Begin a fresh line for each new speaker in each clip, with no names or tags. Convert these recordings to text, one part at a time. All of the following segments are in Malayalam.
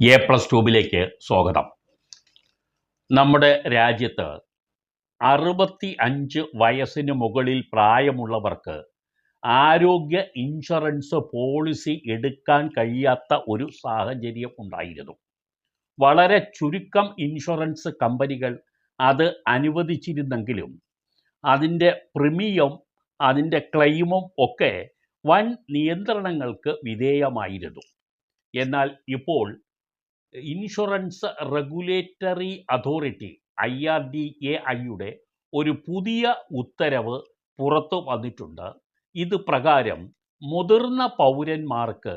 എ പ്ലസ് ട്യൂബിലേക്ക് സ്വാഗതം. നമ്മുടെ രാജ്യത്ത് അറുപത്തി അഞ്ച് വയസ്സിന് മുകളിൽ പ്രായമുള്ളവർക്ക് ആരോഗ്യ ഇൻഷുറൻസ് പോളിസി എടുക്കാൻ കഴിയാത്ത ഒരു സാഹചര്യം ഉണ്ടായിരുന്നു. വളരെ ചുരുക്കം ഇൻഷുറൻസ് കമ്പനികൾ അത് അനുവദിച്ചിരുന്നെങ്കിലും അതിന്റെ പ്രീമിയം അതിന്റെ ക്ലെയിമും ഒക്കെ വൻ നിയന്ത്രണങ്ങൾക്ക് വിധേയമായിരുന്നു. എന്നാൽ ഇപ്പോൾ insurance regulatory authority I R D A ഐയുടെ ഒരു പുതിയ ഉത്തരവ് പുറത്തു വന്നിട്ടുണ്ട്. ഇത് പ്രകാരം മുതിർന്ന പൗരന്മാർക്ക്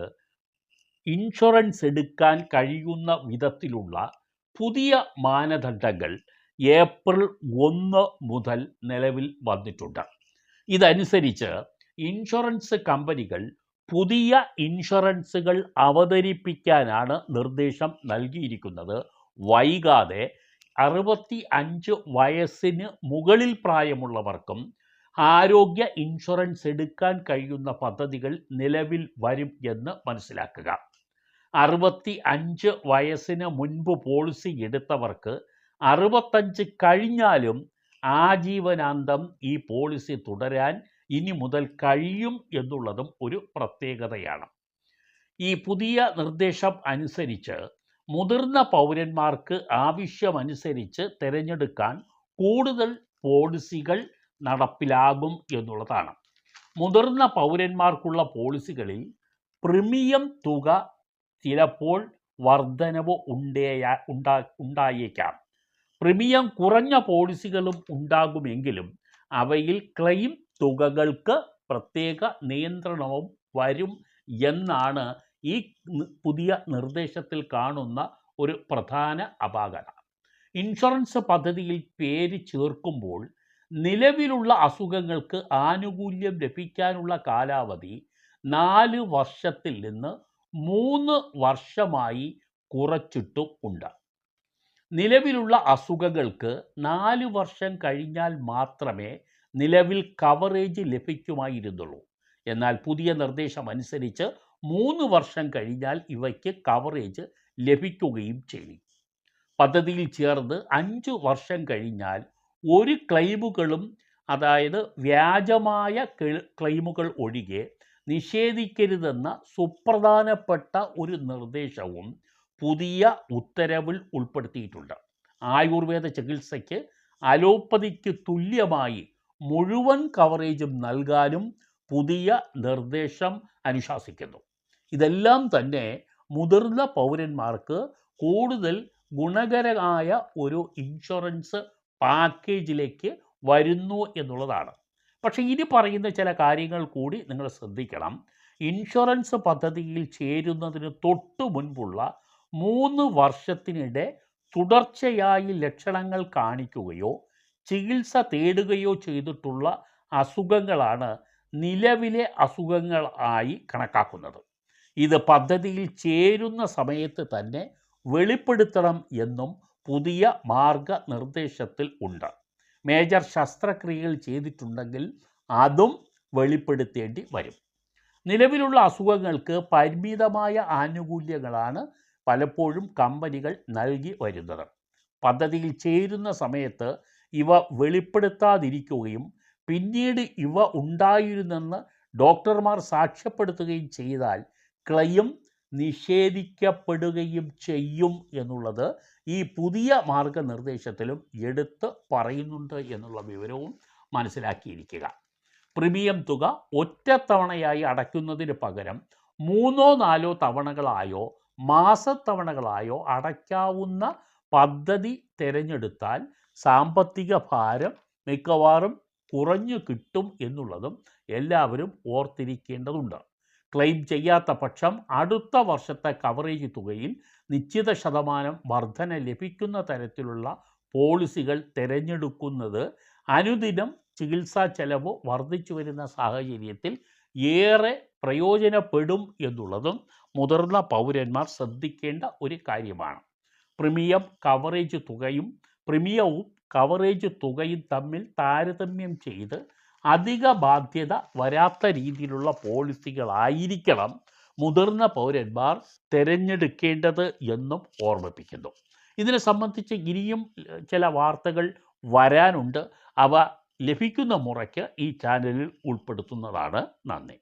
ഇൻഷുറൻസ് എടുക്കാൻ കഴിയുന്ന വിധത്തിലുള്ള പുതിയ മാനദണ്ഡങ്ങൾ ഏപ്രിൽ ഒന്ന് മുതൽ നിലവിൽ വന്നിട്ടുണ്ട്. ഇതനുസരിച്ച് ഇൻഷുറൻസ് കമ്പനികൾ പുതിയ ഇൻഷുറൻസുകൾ അവതരിപ്പിക്കാനാണ് നിർദ്ദേശം നൽകിയിരിക്കുന്നത്. വൈകാതെ അറുപത്തി അഞ്ച് വയസ്സിന് മുകളിൽ പ്രായമുള്ളവർക്കും ആരോഗ്യ ഇൻഷുറൻസ് എടുക്കാൻ കഴിയുന്ന പദ്ധതികൾ നിലവിൽ വരും എന്ന് മനസ്സിലാക്കുക. അറുപത്തി അഞ്ച് വയസ്സിന് മുൻപ് പോളിസി എടുത്തവർക്ക് അറുപത്തഞ്ച് കഴിഞ്ഞാലും ആജീവനാന്തം ഈ പോളിസി തുടരാൻ ഇനി മുതൽ കഴിയും എന്നുള്ളതും ഒരു പ്രത്യേകതയാണ്. ഈ പുതിയ നിർദ്ദേശം അനുസരിച്ച് മുതിർന്ന പൗരന്മാർക്ക് ആവശ്യമനുസരിച്ച് തിരഞ്ഞെടുക്കാൻ കൂടുതൽ പോളിസികൾ നടപ്പിലാകും എന്നുള്ളതാണ്. മുതിർന്ന പൗരന്മാർക്കുള്ള പോളിസികളിൽ പ്രീമിയം തുക ചിലപ്പോൾ വർധനവ് ഉണ്ടേയ ഉണ്ടാ ഉണ്ടായേക്കാം. പ്രീമിയം കുറഞ്ഞ പോളിസികളും ഉണ്ടാകുമെങ്കിലും അവയിൽ ക്ലെയിം തുകകൾക്ക് പ്രത്യേക നിയന്ത്രണവും വരും എന്നാണ് ഈ പുതിയ നിർദ്ദേശത്തിൽ കാണുന്ന ഒരു പ്രധാന അപാകത. ഇൻഷുറൻസ് പദ്ധതിയിൽ പേര് ചേർക്കുമ്പോൾ നിലവിലുള്ള അസുഖങ്ങൾക്ക് ആനുകൂല്യം ലഭിക്കാനുള്ള കാലാവധി നാല് വർഷത്തിൽ നിന്ന് മൂന്ന് വർഷമായി കുറച്ചിട്ടും ഉണ്ട്. നിലവിലുള്ള അസുഖങ്ങൾക്ക് നാല് വർഷം കഴിഞ്ഞാൽ മാത്രമേ നിലവിൽ കവറേജ് ലഭിക്കുമായിരുന്നുള്ളൂ. എന്നാൽ പുതിയ നിർദ്ദേശം അനുസരിച്ച് മൂന്ന് വർഷം കഴിഞ്ഞാൽ ഇവയ്ക്ക് കവറേജ് ലഭിക്കുകയും ചെയ്യും. പദ്ധതിയിൽ ചേർന്ന് അഞ്ച് വർഷം കഴിഞ്ഞാൽ ഒരു ക്ലെയിമുകളും അതായത് വ്യാജമായ ക്ലെയിമുകൾ ഒഴികെ നിഷേധിക്കരുതെന്ന സുപ്രധാനപ്പെട്ട ഒരു നിർദ്ദേശവും പുതിയ ഉത്തരവിൽ ഉൾപ്പെടുത്തിയിട്ടുണ്ട്. ആയുർവേദ ചികിത്സയ്ക്ക് അലോപ്പതിക്ക് തുല്യമായി മുഴുവൻ കവറേജും നൽകാനും പുതിയ നിർദ്ദേശം അനുശാസിക്കുന്നു. ഇതെല്ലാം തന്നെ മുതിർന്ന പൗരന്മാർക്ക് കൂടുതൽ ഗുണകരമായ ഒരു ഇൻഷുറൻസ് പാക്കേജിലേക്ക് വരുന്നു എന്നുള്ളതാണ്. പക്ഷേ ഇനി പറയുന്ന ചില കാര്യങ്ങൾ കൂടി നിങ്ങൾ ശ്രദ്ധിക്കണം. ഇൻഷുറൻസ് പദ്ധതിയിൽ ചേരുന്നതിന് തൊട്ടു മുൻപുള്ള മൂന്ന് വർഷത്തിനിടെ തുടർച്ചയായി ലക്ഷണങ്ങൾ കാണിക്കുകയോ ചികിത്സ തേടുകയോ ചെയ്തിട്ടുള്ള അസുഖങ്ങളാണ് നിലവിലെ അസുഖങ്ങൾ ആയി കണക്കാക്കുന്നത്. ഇത് പദ്ധതിയിൽ ചേരുന്ന സമയത്ത് തന്നെ വെളിപ്പെടുത്തണം എന്നും പുതിയ മാർഗനിർദ്ദേശത്തിൽ ഉണ്ട്. മേജർ ശസ്ത്രക്രിയകൾ ചെയ്തിട്ടുണ്ടെങ്കിൽ അതും വെളിപ്പെടുത്തേണ്ടി വരും. നിലവിലുള്ള അസുഖങ്ങൾക്ക് പരിമിതമായ ആനുകൂല്യങ്ങളാണ് പലപ്പോഴും കമ്പനികൾ നൽകി വരുന്നത്. പദ്ധതിയിൽ ചേരുന്ന സമയത്ത് ഇവ വെളിപ്പെടുത്താതിരിക്കുകയും പിന്നീട് ഇവ ഉണ്ടായിരുന്നെന്ന് ഡോക്ടർമാർ സാക്ഷ്യപ്പെടുത്തുകയും ചെയ്താൽ ക്ലെയിം നിഷേധിക്കപ്പെടുകയും ചെയ്യും എന്നുള്ളത് ഈ പുതിയ മാർഗനിർദ്ദേശത്തിലും എടുത്ത് പറയുന്നുണ്ട് എന്നുള്ള വിവരവും മനസ്സിലാക്കിയിരിക്കുക. പ്രീമിയം തുക ഒറ്റത്തവണയായി അടയ്ക്കുന്നതിന് പകരം മൂന്നോ നാലോ തവണകളായോ മാസത്തവണകളായോ അടയ്ക്കാവുന്ന പദ്ധതി തിരഞ്ഞെടുത്താൽ സാമ്പത്തിക ഭാരം മിക്കവാറും കുറഞ്ഞു കിട്ടും എന്നുള്ളതും എല്ലാവരും ഓർത്തിരിക്കേണ്ടതുണ്ട്. ക്ലെയിം ചെയ്യാത്ത പക്ഷം അടുത്ത വർഷത്തെ കവറേജ് തുകയിൽ നിശ്ചിത ശതമാനം വർധന ലഭിക്കുന്ന തരത്തിലുള്ള പോളിസികൾ തിരഞ്ഞെടുക്കുന്നത് അനുദിനം ചികിത്സാ ചെലവ് വർദ്ധിച്ചു വരുന്ന സാഹചര്യത്തിൽ ഏറെ പ്രയോജനപ്പെടും എന്നുള്ളതും മുതിർന്ന പൗരന്മാർ ശ്രദ്ധിക്കേണ്ട ഒരു കാര്യമാണ്. പ്രീമിയം കവറേജ് തുകയും പ്രീമിയവും കവറേജ് തുകയും തമ്മിൽ താരതമ്യം ചെയ്ത് അധിക ബാധ്യത വരാത്ത രീതിയിലുള്ള പോളിസികളായിരിക്കണം മുതിർന്ന പൗരന്മാർ തിരഞ്ഞെടുക്കേണ്ടത് എന്നും ഓർമ്മിപ്പിക്കുന്നു. ഇതിനെ സംബന്ധിച്ച് ഇനിയും ചില വാർത്തകൾ വരാനുണ്ട്. അവ ലഭിക്കുന്ന മുറയ്ക്ക് ഈ ചാനലിൽ ഉൾപ്പെടുത്തുന്നതാണ്. നന്ദി.